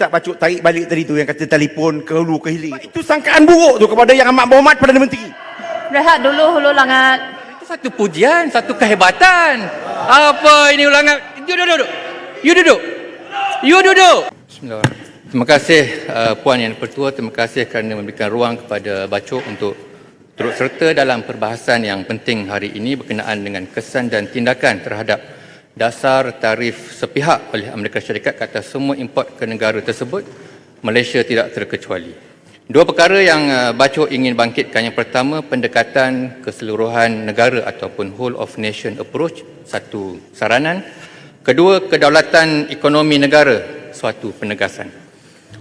tak Pacuk tarik balik tadi tu yang kata telefon ke hulu ke hilir. Itu sangkaan buruk tu kepada yang amat berhormat Perdana Menteri. Rehat dulu Hulu Langat. Itu satu pujian, satu kehebatan. Apa ini ulangan? You duduk. You duduk. You duduk. Bismillahirrahmanirrahim. Terima kasih uh, Puan Yang Pertua, terima kasih kerana memberikan ruang kepada Bacok untuk turut serta dalam perbahasan yang penting hari ini berkenaan dengan kesan dan tindakan terhadap dasar tarif sepihak oleh Amerika Syarikat ke atas semua import ke negara tersebut, Malaysia tidak terkecuali. Dua perkara yang uh, Bacok ingin bangkitkan. Yang pertama, pendekatan keseluruhan negara ataupun whole of nation approach, satu saranan. Kedua, kedaulatan ekonomi negara, suatu penegasan.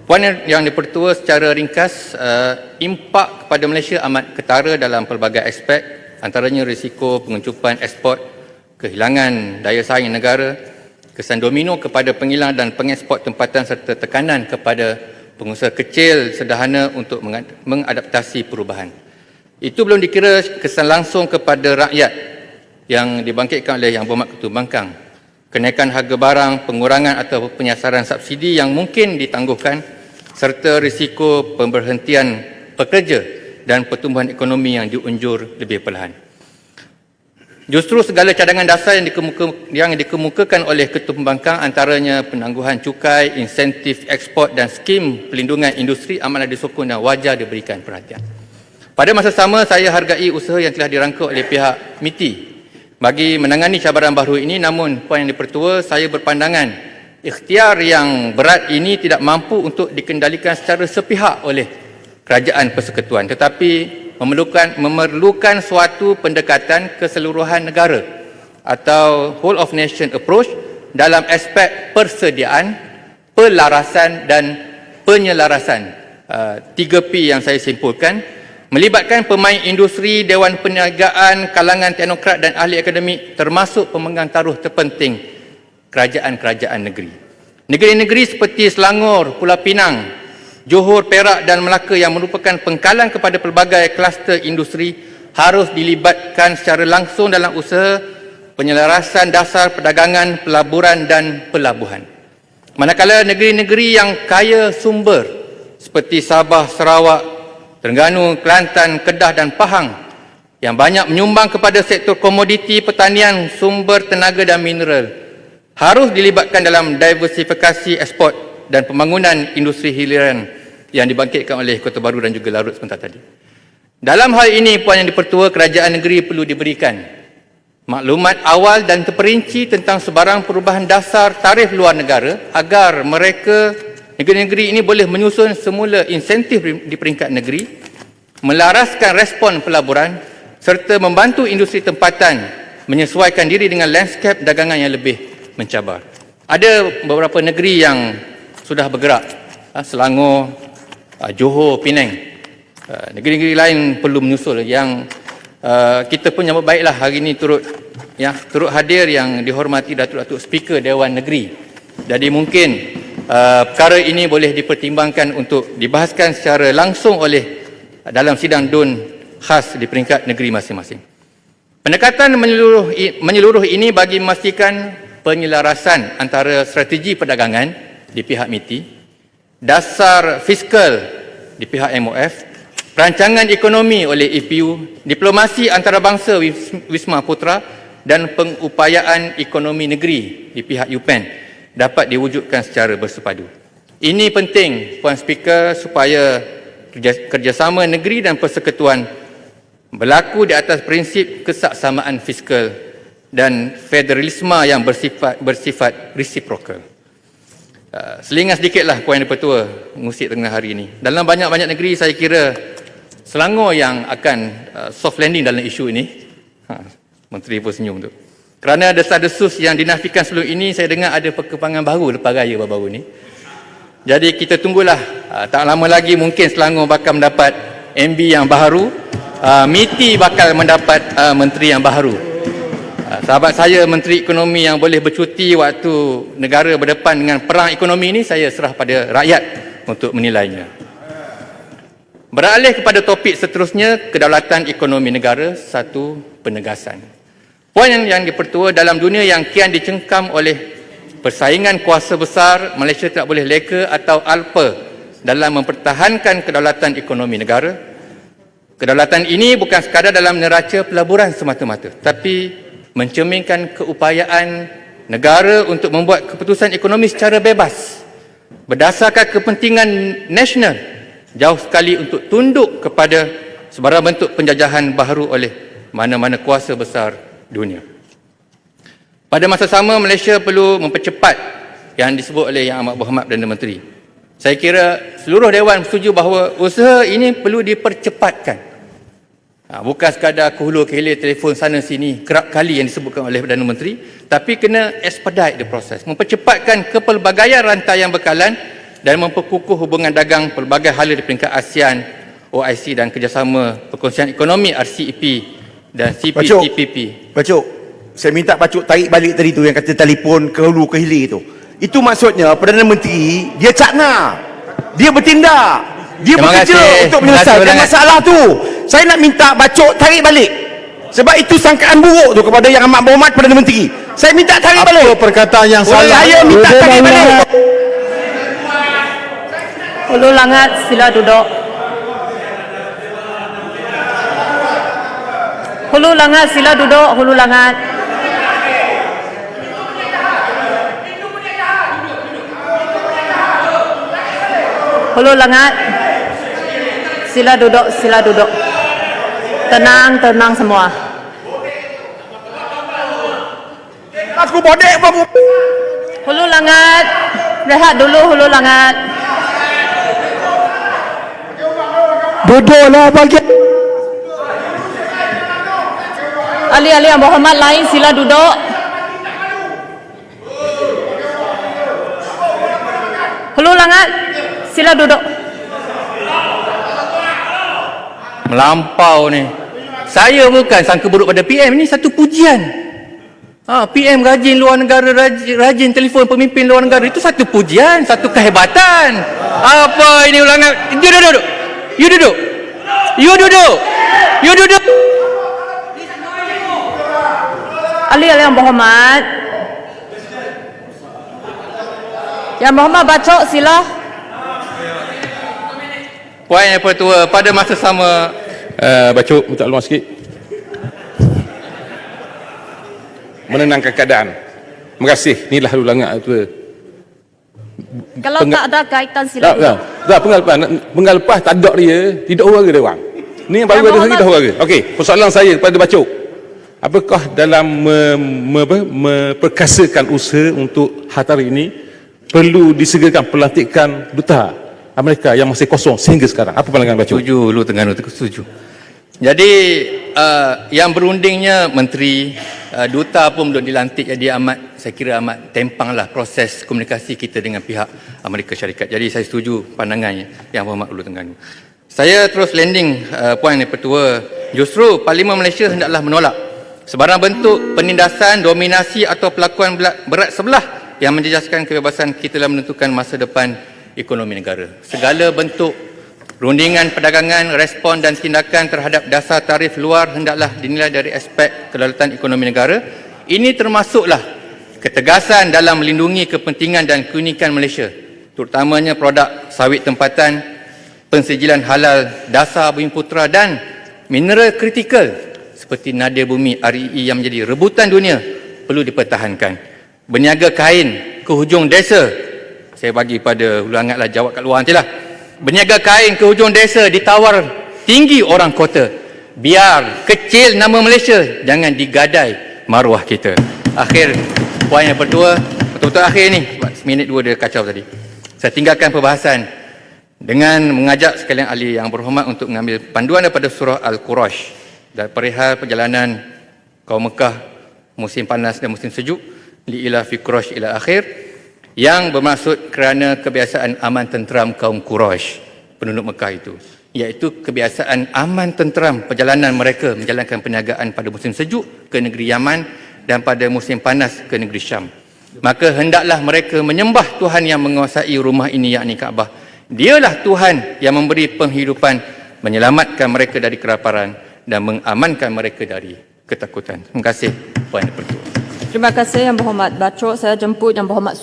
Puan yang- dipertua secara ringkas, uh, impak kepada Malaysia amat ketara dalam pelbagai aspek, antaranya risiko penguncupan ekspor, kehilangan daya saing negara, kesan domino kepada pengilang dan pengeksport tempatan serta tekanan kepada pengusaha kecil sederhana untuk menga- mengadaptasi perubahan. Itu belum dikira kesan langsung kepada rakyat yang dibangkitkan oleh Yang Berhormat Ketua Bangkang. Kenaikan harga barang, pengurangan atau penyasaran subsidi yang mungkin ditangguhkan serta risiko pemberhentian pekerja dan pertumbuhan ekonomi yang diunjur lebih perlahan. Justru segala cadangan dasar yang, dikemuka, yang dikemukakan oleh Ketua Pembangkang antaranya penangguhan cukai, insentif ekspor dan skim pelindungan industri amatlah disokong dan wajar diberikan perhatian. Pada masa sama, saya hargai usaha yang telah dirangka oleh pihak MITI bagi menangani cabaran baru ini namun Puan Yang Dipertua, saya berpandangan ikhtiar yang berat ini tidak mampu untuk dikendalikan secara sepihak oleh kerajaan persekutuan tetapi memerlukan memerlukan suatu pendekatan keseluruhan negara atau whole of nation approach dalam aspek persediaan, pelarasan dan penyelarasan. Uh, 3P yang saya simpulkan melibatkan pemain industri, dewan perniagaan, kalangan teknokrat dan ahli akademik termasuk pemegang taruh terpenting kerajaan-kerajaan negeri. Negeri-negeri seperti Selangor, Pulau Pinang, Johor, Perak dan Melaka yang merupakan pengkalan kepada pelbagai kluster industri harus dilibatkan secara langsung dalam usaha penyelarasan dasar perdagangan, pelaburan dan pelabuhan. Manakala negeri-negeri yang kaya sumber seperti Sabah, Sarawak, Terengganu, Kelantan, Kedah dan Pahang yang banyak menyumbang kepada sektor komoditi pertanian, sumber tenaga dan mineral harus dilibatkan dalam diversifikasi ekspor dan pembangunan industri hiliran yang dibangkitkan oleh Kota Baru dan juga Larut sebentar tadi. Dalam hal ini, Puan Yang Dipertua, kerajaan negeri perlu diberikan maklumat awal dan terperinci tentang sebarang perubahan dasar tarif luar negara agar mereka negeri-negeri ini boleh menyusun semula insentif di peringkat negeri, melaraskan respon pelaburan serta membantu industri tempatan menyesuaikan diri dengan landscape dagangan yang lebih mencabar. Ada beberapa negeri yang sudah bergerak, ah, Selangor, ah, Johor, Penang. Ah, Negeri-negeri lain perlu menyusul yang ah, kita pun nyambut baiklah hari ini turut ya turut hadir yang dihormati Datuk-Datuk Speaker Dewan Negeri. Jadi mungkin uh, perkara ini boleh dipertimbangkan untuk dibahaskan secara langsung oleh dalam sidang DUN khas di peringkat negeri masing-masing. Pendekatan menyeluruh, menyeluruh ini bagi memastikan penyelarasan antara strategi perdagangan di pihak MITI, dasar fiskal di pihak MOF, perancangan ekonomi oleh EPU, diplomasi antarabangsa Wis- Wisma Putra dan pengupayaan ekonomi negeri di pihak UPEN dapat diwujudkan secara bersepadu. Ini penting Puan Speaker supaya kerja- kerjasama negeri dan persekutuan berlaku di atas prinsip kesaksamaan fiskal dan federalisme yang bersifat bersifat reciprocal. Uh, selingan sedikitlah Puan Yang Dipertua mengusik tengah hari ini. Dalam banyak-banyak negeri saya kira Selangor yang akan uh, soft landing dalam isu ini. Ha, Menteri pun senyum tu. Kerana desas-desus yang dinafikan sebelum ini, saya dengar ada perkembangan baru lepas raya baru-baru ni. Jadi kita tunggulah. Uh, tak lama lagi mungkin Selangor bakal mendapat MB yang baru. Uh, MITI bakal mendapat uh, menteri yang baru. Uh, sahabat saya Menteri Ekonomi yang boleh bercuti waktu negara berdepan dengan perang ekonomi ini, saya serah pada rakyat untuk menilainya. Beralih kepada topik seterusnya, kedaulatan ekonomi negara, satu penegasan. Poin yang dipertua dalam dunia yang kian dicengkam oleh persaingan kuasa besar Malaysia tidak boleh leka atau alpa dalam mempertahankan kedaulatan ekonomi negara. Kedaulatan ini bukan sekadar dalam neraca pelaburan semata-mata, tapi mencerminkan keupayaan negara untuk membuat keputusan ekonomi secara bebas berdasarkan kepentingan nasional jauh sekali untuk tunduk kepada sebarang bentuk penjajahan baharu oleh mana-mana kuasa besar dunia. Pada masa sama Malaysia perlu mempercepat yang disebut oleh Yang Amat Berhormat Perdana Menteri. Saya kira seluruh dewan setuju bahawa usaha ini perlu dipercepatkan. Ha, bukan sekadar ke hulu ke hilir telefon sana sini kerap kali yang disebutkan oleh Perdana Menteri tapi kena expedite the process mempercepatkan kepelbagaian rantaian bekalan dan memperkukuh hubungan dagang pelbagai hala di peringkat ASEAN, OIC dan kerjasama perkongsian ekonomi RCEP dan. CPTPP. Bacuk, saya minta Bacuk tarik balik tadi tu yang kata telefon ke hulu ke hilir tu. Itu maksudnya Perdana Menteri dia cakna. Dia bertindak. Dia Terima bekerja kasih. untuk menyelesaikan masalah tu. Saya nak minta Bacuk tarik balik. Sebab itu sangkaan buruk tu kepada Yang Amat Berhormat Perdana Menteri. Saya minta tarik Apa balik. perkataan yang salah? Saya minta Boleh tarik balik. Hulu Langat sila duduk. Hulu Langat sila duduk. Hulu Langat. Hulu Langat. Sila duduk, sila duduk. Tenang, tenang semua. Aku bodek apa? Hulu Langat. Rehat dulu Hulu Langat. Duduklah bagi Ahli-ahli yang berhormat lain sila duduk. Hulu Langat. Sila duduk. Melampau ni. Saya bukan sangka buruk pada PM ni satu pujian. Ha, PM rajin luar negara, rajin, rajin telefon pemimpin luar negara itu satu pujian, satu kehebatan. Apa ini ulangan? You duduk. You duduk. You duduk. You duduk. Ahli-ahli yang berhormat. Yang berhormat bacok sila. Puan Yang Pertua, pada masa sama uh, Bacuk, minta luar sikit. Menenangkan keadaan. Terima kasih, inilah ulangan tu. Kalau Peng- tak ada kaitan sila. Tak, tak, tak penggal lepas Penggal lepas tak ada dia Tidak orang dia orang. Ni yang baru ada hari Muhammad- dah orang Okey, persoalan saya kepada Bacuk. Apakah dalam me, me, apa, memperkasakan usaha untuk hari ini perlu disegerakan pelantikan duta Amerika yang masih kosong sehingga sekarang? Apa pandangan Bacuk? Setuju, lu Terengganu tu setuju. Jadi uh, yang berundingnya menteri, uh, duta pun belum dilantik jadi amat saya kira amat tempang lah proses komunikasi kita dengan pihak Amerika Syarikat. Jadi saya setuju pandangannya yang berhormat Ulu Terengganu. Saya terus landing uh, Puan Yang Pertua, justru Parlimen Malaysia hendaklah menolak sebarang bentuk penindasan, dominasi atau pelakuan berat sebelah yang menjejaskan kebebasan kita dalam menentukan masa depan ekonomi negara. Segala bentuk rundingan perdagangan, respon dan tindakan terhadap dasar tarif luar hendaklah dinilai dari aspek kedaulatan ekonomi negara. Ini termasuklah ketegasan dalam melindungi kepentingan dan keunikan Malaysia, terutamanya produk sawit tempatan, pensijilan halal, dasar bumi putera dan mineral kritikal seperti nadir bumi REE yang menjadi rebutan dunia perlu dipertahankan. Berniaga kain ke hujung desa, saya bagi pada ulangatlah jawab kat luar nantilah. Berniaga kain ke hujung desa ditawar tinggi orang kota. Biar kecil nama Malaysia, jangan digadai maruah kita. Akhir poin yang berdua, betul-betul akhir ni, sebab minit dua dia kacau tadi. Saya tinggalkan perbahasan dengan mengajak sekalian ahli yang berhormat untuk mengambil panduan daripada surah Al-Qurash dan perihal perjalanan kaum Mekah musim panas dan musim sejuk li ila fi Qurash ila akhir yang bermaksud kerana kebiasaan aman tenteram kaum Quraisy penduduk Mekah itu iaitu kebiasaan aman tenteram perjalanan mereka menjalankan perniagaan pada musim sejuk ke negeri Yaman dan pada musim panas ke negeri Syam. Maka hendaklah mereka menyembah Tuhan yang menguasai rumah ini yakni Kaabah. Dialah Tuhan yang memberi penghidupan menyelamatkan mereka dari kelaparan dan mengamankan mereka dari ketakutan. Terima kasih Puan Pertua. Terima kasih Yang Berhormat Bacok. Saya jemput Yang Berhormat